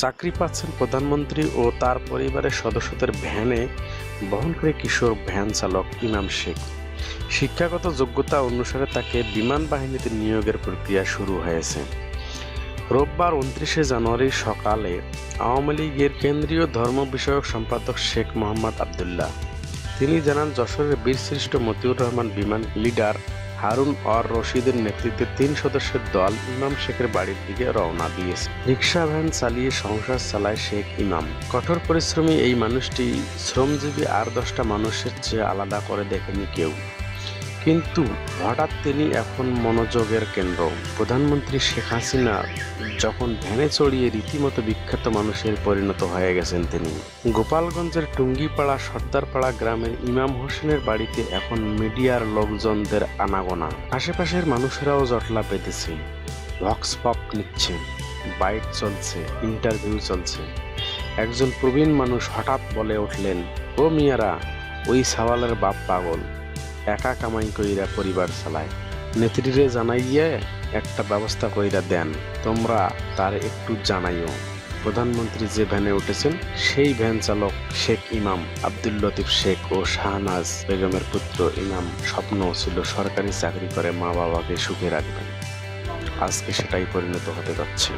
চাকরি পাচ্ছেন প্রধানমন্ত্রী ও তার পরিবারের সদস্যদের ভ্যানে বহন করে কিশোর ভ্যান চালক ইমাম শেখ। শিক্ষাগত যোগ্যতা অনুসারে তাকে বিমান বাহিনীতে নিয়োগের প্রক্রিয়া শুরু হয়েছে। রোববার উনত্রিশে জানুয়ারি সকালে আওয়ামী লীগের কেন্দ্রীয় ধর্ম বিষয়ক সম্পাদক শেখ মোহাম্মদ আবদুল্লাহ। তিনি জানান যশোরের বীরশ্রেষ্ঠ মতিউর রহমান বিমান লিডার হারুন অর রশিদের নেতৃত্বে তিন সদস্যের দল ইমাম শেখের বাড়ির দিকে রওনা দিয়েছে। রিক্সা ভ্যান চালিয়ে সংসার চালায় শেখ ইমাম। কঠোর পরিশ্রমী এই মানুষটি শ্রমজীবী আর দশটা মানুষের চেয়ে আলাদা করে দেখেনি কেউ। কিন্তু হঠাৎ তিনি এখন মনোযোগের কেন্দ্র। প্রধানমন্ত্রী শেখ হাসিনা যখন ভ্যানে চড়িয়ে রীতিমতো বিখ্যাত মানুষের পরিণত হয়ে গেছেন তিনি। গোপালগঞ্জের টুঙ্গিপাড়া সর্দারপাড়া গ্রামের ইমাম হোসেনের বাড়িতে এখন মিডিয়ার লোকজনদের আনাগোনা। আশেপাশের মানুষেরাও জটলা পেতেছে। ভক্স পপ নিচ্ছে, বাইট চলছে, ইন্টারভিউ চলছে। একজন প্রবীণ মানুষ হঠাৎ বলে উঠলেন, ও মিয়ারা, ওই সাওয়ালের বাপ পাগল। একা কামাই কইরা পরিবার চালায়। নেত্রীরে জানাইয়ে একটা ব্যবস্থা কইরা দেন, তোমরা তার একটু জানাইও। প্রধানমন্ত্রী যে ভ্যানে উঠেছেন, সেই ভ্যান চালক শেখ ইমাম আব্দুল লতিফ শেখ ও শাহনাজ বেগমের পুত্র ইমাম স্বপ্ন ছিল সরকারি চাকরি করে মা বাবাকে সুখে রাখবেন। আজকে সেটাই পরিণত হতে যাচ্ছে।